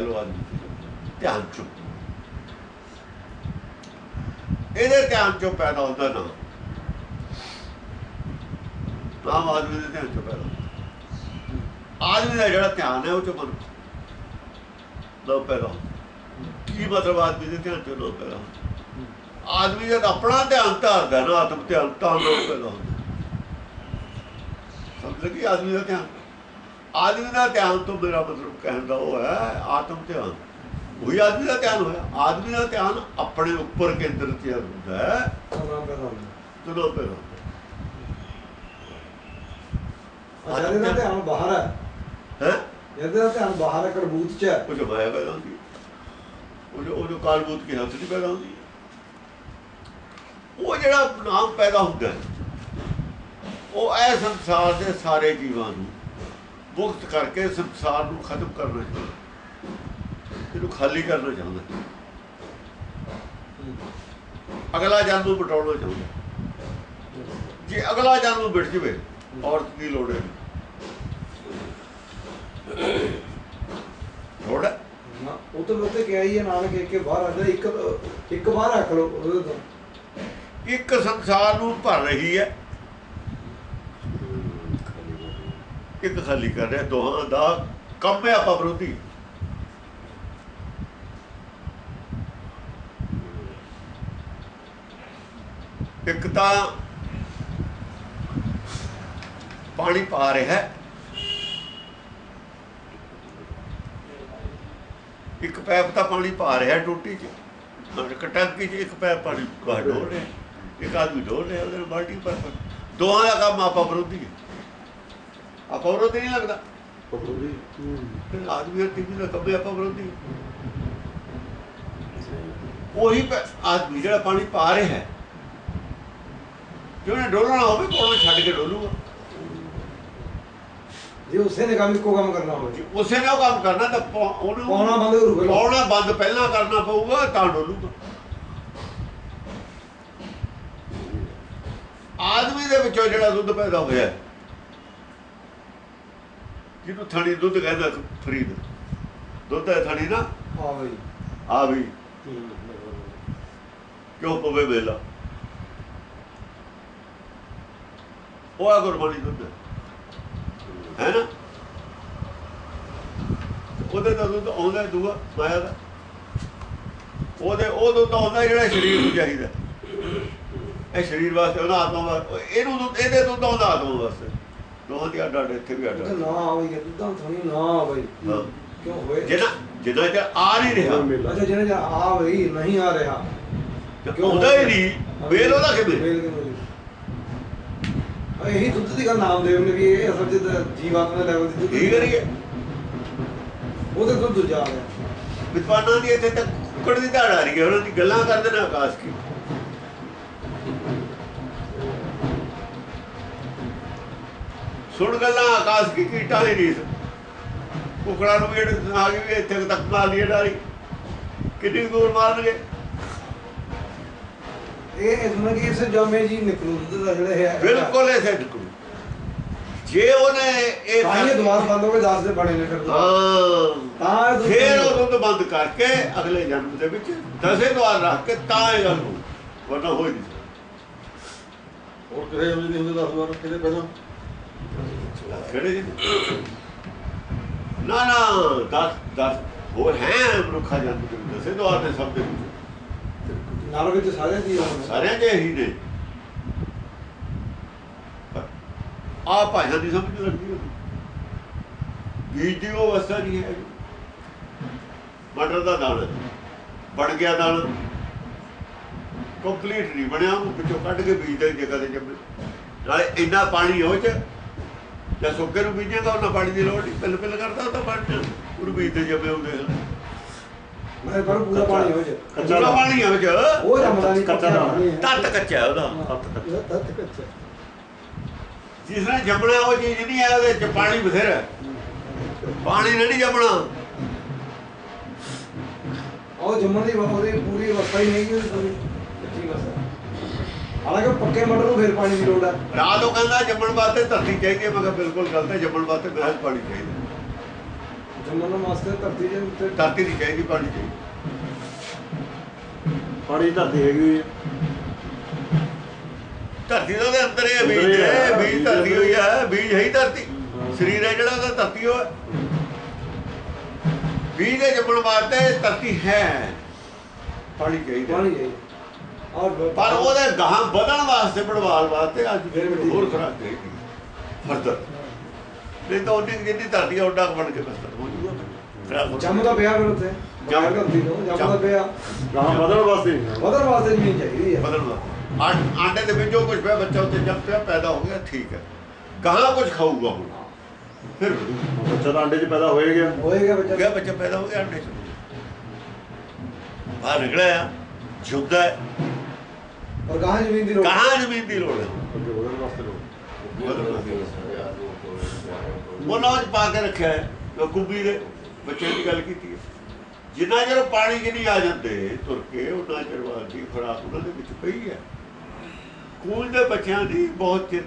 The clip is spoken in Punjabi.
ਲੋ ਆਦਮੀ ਧਿਆਨ ਚੋਂ ਇਹਦੇ ਧਿਆਨ ਚੋਂ ਪੈਦਾ ਹੁੰਦਾ ਨਾ। ਨਾਮ ਆਦਮੀ ਦੇ ਧਿਆਨ ਚੋਂ ਪੈਦਾ ਆਦਮੀ ਦਾ ਜਿਹੜਾ ਧਿਆਨ ਹੈ ਉਹ ਚੋਂ ਮਨ ਲੋ ਪੈਦਾ ਕੀ ਮਤਲਬ ਆਦਮੀ ਦੇ ਧਿਆਨ ਚੋਂ ਲੋ ਪੈਦਾ ਆਦਮੀ ਜਦ ਆਪਣਾ ਧਿਆਨ ਧਾਰਦਾ ਨਾ, ਆਤਮ ਧਿਆਨ, ਤਾਂ ਲੋਕ ਪੈਦਾ ਹੁੰਦਾ। ਸਮਝ ਲੱਗੀ? ਆਦਮੀ ਦਾ ਧਿਆਨ ਆਦਮੀ ਦਾ ਧਿਆਨ ਤੋਂ ਮੇਰਾ ਮਤਲਬ ਕਹਿਣ ਦਾ ਉਹ ਹੈ ਆਤਮ ਧਿਆਨ। ਉਹੀ ਆਦਮੀ ਦਾ ਧਿਆਨ ਹੋਇਆ। ਆਦਮੀ ਦਾ ਧਿਆਨ ਆਪਣੇ ਉੱਪਰ ਕੇਂਦਰਿਤ ਹੁੰਦਾ ਹੈ। ਤੁਲੋ ਪੈਦਾ ਅੱਛਾ ਇਹਦਾ ਧਿਆਨ ਬਾਹਰ ਹੈ। ਹੈ? ਇਹਦਾ ਧਿਆਨ ਬਾਹਰ ਹੈ ਕਰਬੂਤ ਚ ਹੈ। ਉਹ ਜੋ ਮਾਇਆ ਪੈਦਾ ਹੁੰਦੀ ਹੈ। ਉਹ ਜੋ ਉਹ ਜੋ ਕਾਲਬੂਤ ਕੇ ਹੱਥ 'ਚ ਪੈਦਾ ਹੁੰਦੀ ਉਹ ਜਿਹੜਾ ਨਾਮ ਪੈਦਾ ਹੁੰਦਾ ਉਹ ਇਹ ਸੰਸਾਰ ਦੇ ਸਾਰੇ ਜੀਵਾਂ ਨੂੰ ਮੁਕਤ ਕਰਕੇ ਸੰਸਾਰ ਨੂੰ ਖਤਮ ਕਰਨਾ ਚਾਹੁੰਦਾ ਇਹਨੂੰ ਖਾਲੀ ਕਰਨਾ ਚਾਹੁੰਦਾ ਅਗਲਾ ਜਨਮ ਬਟਾਉਣਾ ਚਾਹੁੰਦਾ ਜੇ ਅਗਲਾ ਜਨਮ ਮਿਟ ਜਵੇ ਔਰਤ ਦੀ ਲੋੜ ਹੈ। ਲੋੜ ਹੈ। ਉਹ ਤਾਂ ਉੱਤੇ ਕਿਹਾ ਹੀ ਹੈ ਨਾਨਕ ਇੱਕ ਕੇ ਬਾਹਰ ਆ ਜਾ ਇੱਕ ਇੱਕ ਬਾਹਰ ਰੱਖ ਲਓ ਉਹਦੇ ਤੋਂ। ਇੱਕ ਸੰਸਾਰ ਨੂੰ ਭਰ ਰਹੀ ਹੈ। ਇੱਕ ਖਾਲੀ ਕਰ ਰਿਹਾ ਦੋਹਾਂ ਦਾ ਕੰਮ ਹੈ ਆਪਾਂ ਵਿਰੋਧੀ। ਇੱਕ ਤਾਂ ਪਾਣੀ ਪਾ ਰਿਹਾ ਹੈ। ਇੱਕ ਪੈਪ ਤਾਂ ਪਾਣੀ ਪਾ ਰਿਹਾ ਟੂਟੀ 'ਚ। ਔਰ ਇੱਕ ਟੈਂਕੀ 'ਚ ਇੱਕ ਪੈਪ ਪਾਣੀ ਬਾਹਰ ਡੋਲ ਰਿਹਾ। ਇੱਕ ਆਦਮੀ ਡੋਲ ਰਿਹਾ ਉਹਦੇ ਬਾਲਟੀ ਪਰ ਦੋਹਾਂ ਦਾ ਕੰਮ ਆਪਾ ਵਿਰੋਧੀ ਹੈ। ਆਪਾ ਵਿਰੋਧੀ ਨਹੀਂ ਲੱਗਦਾ। ਫਿਰ ਆਦਮੀ ਟੀਵੀ ਦਾ ਕੰਮ ਆਪਾ ਵਿਰੋਧੀ। ਉਹੀ ਆਦਮੀ ਜਿਹੜਾ ਪਾਣੀ ਪਾ ਰਿਹਾ ਹੈ ਜੇ ਉਹਨੇ ਡੋਲਣਾ ਹੋਵੇ ਕੋਲੋਂ ਛੱਡ ਕੇ ਡੋਲੂਗਾ। ਜੇ ਉਸੇ ਨੇ ਕੰਮ ਇੱਕੋ ਕੰਮ ਕਰਨਾ ਹੋਵੇ। ਉਸੇ ਨੇ ਉਹ ਕੰਮ ਕਰਨਾ ਤਾਂ ਉਹਨੂੰ ਪਾਉਣਾ ਬੰਦ ਕਰੂਗਾ ਪਾਉਣਾ ਬੰਦ ਪਹਿਲਾਂ ਕਰਨਾ ਪਊਗਾ ਤਾਂ ਡੋਲੂਗਾ। ਆਦਮੀ ਦੇ ਵਿੱਚੋਂ ਜਿਹੜਾ ਦੁੱਧ ਪੈਦਾ ਹੋਇਆ ਜਿਹਨੂੰ ਥਣੀ ਦੁੱਧ ਕਹਿੰਦਾ ਫਰੀਦ ਦੁੱਧ ਹੈ ਥਣੀ ਨਾ? ਹਾਂ ਬਈ। ਆ ਵੀ ਕਿਉਂ ਪਵੇ ਵੇਲਾ? ਉਹ ਆ ਗੁਰਬਾਣੀ ਦੁੱਧ ਹੈ। ਨਾ? ਉਹਦੇ ਦਾ ਦੁੱਧ ਆਉਂਦਾ ਦੂਆ ਮਾਇਆ ਦਾ। ਉਹਦੇ ਉਹ ਦੁੱਧ ਆਉਂਦਾ ਜਿਹੜਾ ਸਰੀਰ ਨੂੰ ਚਾਹੀਦਾ ਇਹ ਸਰੀਰ ਵਾਸਤੇ ਉਹਦਾ ਆਤਮਾ ਵਾਸਤੇ ਇਹਨੂੰ ਦੁੱਧ ਇਹਦੇ ਦੁੱਧ ਆਉਂਦਾ ਆਤਮਾ ਵਾਸਤੇ। ਦੋਹਾਂ ਦੀ ਅੱਡ ਅੱਡ ਇੱਥੇ ਵੀ ਅੱਡ ਤਾਂ ਨਾ ਹੋਈ ਦੁੱਧਾਂ ਥੋੜੀ ਨਾ ਬਈ ਹਾਂ। ਕਿਉਂ ਹੋਏ? ਜਿਹਨਾਂ ਜਿੰਨਾ ਚਿਰ ਆ ਨਹੀਂ ਰਿਹਾ। ਅੱਛਾ ਜਿਹਨੇ ਜਾਂ ਆ ਬਈ ਨਹੀਂ ਆ ਰਿਹਾ। ਆਉਂਦਾ ਹੀ ਨਹੀਂ। ਵੇਲ ਉਹਦਾ ਕਿਵੇਂ? ਵੇਲ ਕਿਵੇਂ ਦੀ? ਆ ਇਹੀ ਦੁੱਧ ਦੀ ਗੱਲ ਨਾਮਦੇਵ ਨੇ ਵੀ ਇਹ ਅਸਲ ਤਾਂ ਜੀਵਾਤਮਾ ਦੇ ਲੈਵਲ ਦੀ ਦੁੱਧ ਕੀ ਕਰੀਏ ਉਹਦੇ ਤੋਂ ਦੂਜਾ ਆ ਗਿਆ ਵਿਦਵਾਨਾਂ ਦੀ ਇੱਥੇ ਤੱਕ ਕੁੱਕੜ ਦੀ ਧਾੜ ਆ ਰਹੀ ਹੈ ਉਹਨਾਂ ਦੀ ਗੱਲਾਂ ਕਰਦੇ ਨੇ ਆਕਾਸ਼ ਕੀ। ਸੁਣ ਗੱਲਾਂ ਆਕਾਸ਼ ਕੀ ਕੀਟਾਂ ਦੀ ਰੀਸ। ਕੁਕੜਾਂ ਨੂੰ ਵੀ ਜਿਹੜੇ ਆ ਗਈ ਵੀ ਇੱਥੇ ਤੱਕ ਮਾਰ ਲਈ ਡਾਰੀ ਕਿੰਨੀ ਦੂਰ ਮਾਰਨਗੇ? ਇਹ ਇਸਮਾ ਕੀ ਇਸ ਜਾਮੇ ਜੀ ਨਿਕਲੂ ਦਾ ਜਿਹੜਾ ਹੈ। ਬਿਲਕੁਲ ਐਸੇ ਨਿਕਲੂ। ਜੇ ਉਹਨੇ ਇਹ ਤਾਂ ਦੁਆਰ ਬੰਦ ਹੋ ਕੇ 10 ਦੇ ਬਣੇ ਨੇ ਫਿਰ ਦੁਆਰ। ਹਾਂ। ਤਾਂ ਫੇਰ ਉਹ ਦੁੱਧ ਬੰਦ ਕਰਕੇ ਅਗਲੇ ਜਨਮ ਦੇ ਵਿੱਚ ਦਸੇ ਦਵਾਰ ਰੱਖ ਕੇ ਤਾਂ ਇਹ ਗੱਲ ਵਰਨਾ ਹੋਈ ਨਹੀਂ। ਹੋਰ ਕਿਹੜੇ ਹੁੰਦੇ ਨਹੀਂ ਹੁੰਦੇ 10 ਵਾਰ ਕਿਹਦੇ ਪਹਿਲਾਂ? ਖੜੇ ਜੀ? ਨਾ ਨਾ ਦਸ ਦਸ। ਉਹ ਹੈ ਮਨੁੱਖਾ ਜਨਮ ਦੇ ਦਸੇ ਦੇ ਸਭ ਦੇ ਨਾਲ ਵਿੱਚ ਸਾਰੇ ਦੀ ਸਾਰਿਆਂ ਦੇ ਹੀ ਨੇ। ਆ ਭਾਈਆਂ ਦੀ ਸਮਝ ਲੱਗਦੀ ਹੈ ਬੀਜ ਦੀ ਉਹ ਅਵਸਥਾ ਨਹੀਂ ਹੈ। ਮਟਰ ਦਾ ਦਾਣਾ ਬਣ ਗਿਆ ਦਾਣਾ ਕੰਪਲੀਟ ਨਹੀਂ ਬਣਿਆ। ਉਹ ਵਿੱਚੋਂ ਕੱਢ ਕੇ ਬੀਜ ਦੇ ਜਗ੍ਹਾ ਤੇ ਜੰਮੇ। ਨਾਲੇ ਇੰਨਾ ਪਾਣੀ ਹੋ ਚ ਜਾਂ ਸੁੱਕੇ ਨੂੰ ਬੀਜੇਗਾ ਉਹਨਾਂ ਪਾਣੀ ਦੀ ਲੋੜ ਨਹੀਂ ਪਿਲ ਪਿਲ ਕਰਦਾ ਉਹ ਤਾਂ ਪਾਣੀ ਉਹਨੂੰ ਬੀਜ ਤੇ ਜੰਮੇ ਹੁੰਦੇ ਹਨ ਮੈਂ ਪਰ ਪੂਰਾ ਪਾਣੀ ਹੋ ਜਾ। ਕੱਚਾ ਪਾਣੀ ਹੈ ਵਿੱਚ। ਉਹ ਜੰਮਦਾ ਨਹੀਂ ਕੱਚਾ। ਤੱਤ ਕੱਚਾ ਹੈ ਉਹਦਾ। ਤੱਤ ਕੱਚਾ। ਜਿਸ ਨੇ ਜੰਮਣਾ ਉਹ ਚੀਜ਼ ਨਹੀਂ ਹੈ ਉਹਦੇ ਚ ਪਾਣੀ ਬਥੇਰਾ। ਪਾਣੀ ਨੇ ਨਹੀਂ ਜੰਮਣਾ। ਉਹ ਜੰਮਣ ਦੀ ਉਹਦੀ ਪੂਰੀ ਅਵਸਥਾ ਹੀ ਨਹੀਂ ਉਹਦੀ ਹਾਲਾਂਕਿ ਪੱਕੇ ਮਟਰ ਨੂੰ ਫਿਰ ਪਾਣੀ ਦੀ ਲੋੜ ਹੈ ਰਾਤ ਉਹ ਕਹਿੰਦਾ ਜੰਮਣ ਵਾਸਤੇ ਧਰਤੀ ਚਾਹੀਦੀ ਹੈ ਮੈਂ ਕਿਹਾ ਬਿਲਕੁਲ ਗਲਤ ਹੈ ਜੰਮਣ ਵਾਸਤੇ ਮਹਿਜ਼ ਪਾਣੀ ਚਾਹੀਦਾ। ਜੰਮਣ ਵਾਸਤੇ ਧਰਤੀ ਦੇ ਉੱਤੇ ਧਰਤੀ ਨਹੀਂ ਚਾਹੀਦੀ ਪਾਣੀ ਚਾਹੀਦੀ। ਪਾਣੀ ਧਰਤੀ ਹੈਗੀ ਹੋਈ ਹੈ। ਧਰਤੀ ਦਾ ਉਹਦੇ ਅੰਦਰ ਹੀ ਹੈ ਬੀਜ ਹੀ ਦੇ ਬੀਜ ਧਰਤੀ ਹੋਈ ਹੈ। ਬੀਜ ਹੈ ਹੀ ਧਰਤੀ। ਸਰੀਰ ਹੈ ਜਿਹੜਾ ਉਹਦਾ ਧਰਤੀ ਹੋ ਹੈ। ਬੀਜ ਦੇ ਜੰਮਣ ਵਾਸਤੇ ਧਰਤੀ ਹੈ। ਪਾਣੀ ਚਾਹੀਦਾ। ਪਾਣੀ ਹੈ ਔਰ ਪਰ ਉਹਦੇ ਗਾਹਾਂ ਵਧਣ ਵਾਸਤੇ ਬਣਵਾਲ ਵਾਸਤੇ ਅੱਜ ਫਿਰ ਹੋਰ ਖਰਾਬ ਚਾਹੀਦੀ ਫਰਦਰ। ਨਹੀਂ ਤਾਂ ਉਹਨੇ ਜਿੰਨੀ ਧਰਤੀ ਕੁ ਬਣ ਕੇ ਬਸ ਹੋ ਜੂਗਾ ਖਰਾਬ ਹੋ ਜੰਮ ਦਾ ਪਿਆ ਫਿਰ ਉੱਥੇ। ਜੰਮ। ਜੰਮ ਧਰਤੀ ਤੋਂ ਜੰਮ। ਦਾ ਪਿਆ। ਗਾਂ ਵਧਣ ਵਾਸਤੇ ਵਧਣ ਵਾਸਤੇ ਜ਼ਮੀਨ ਚਾਹੀਦੀ ਹੈ ਵਾਸਤੇ। ਆਂਡੇ ਦੇ ਵਿੱਚੋਂ ਕੁਝ ਪਿਆ ਬੱਚਾ ਉੱਤੇ ਜੰਮ ਪਿਆ ਪੈਦਾ ਹੋ ਗਿਆ ਠੀਕ ਹੈ। ਗਾਹਾਂ ਕੁਝ ਖਾਊਗਾ ਹੁਣ। ਫਿਰ ਬੱਚਾ ਤਾਂ ਅੰਡੇ 'ਚ ਪੈਦਾ ਹੋਏ ਗਿਆ। ਹੋਏਗਾ ਬੱਚਾ। ਗਿਆ ਬੱਚਾ ਪੈਦਾ ਹੋ ਗਿਆ ਅੰਡੇ ਚ। ਬਾਹਰ ਨਿਕਲਿਆ ਜੁਗਦਾ ਹੈ। ਔਰ ਜ਼ਮੀਨ ਦੀ ਲੋੜ? ਕਹਾਂ ਜ਼ਮੀਨ ਦੀ ਲੋੜ ਪਾ ਕੇ ਰੱਖਿਆ ਹੈ। ਗੱਲ ਕੀਤੀ ਹੈ। ਜਿੰਨਾ ਚਿਰ ਪਾਣੀ 'ਚ ਨਹੀਂ ਆ ਜਾਂਦੇ ਤੁਰ ਕੇ ਉਹਨਾਂ ਚਿਰ ਬਾਅਦ ਦੀ ਖੁਰਾਕ ਉਹਨਾਂ ਦੇ ਵਿੱਚ ਪਈ ਹੈ। ਸਕੂਲ ਦੇ ਬੱਚਿਆਂ ਦੀ ਬਹੁਤ ਚਿਰ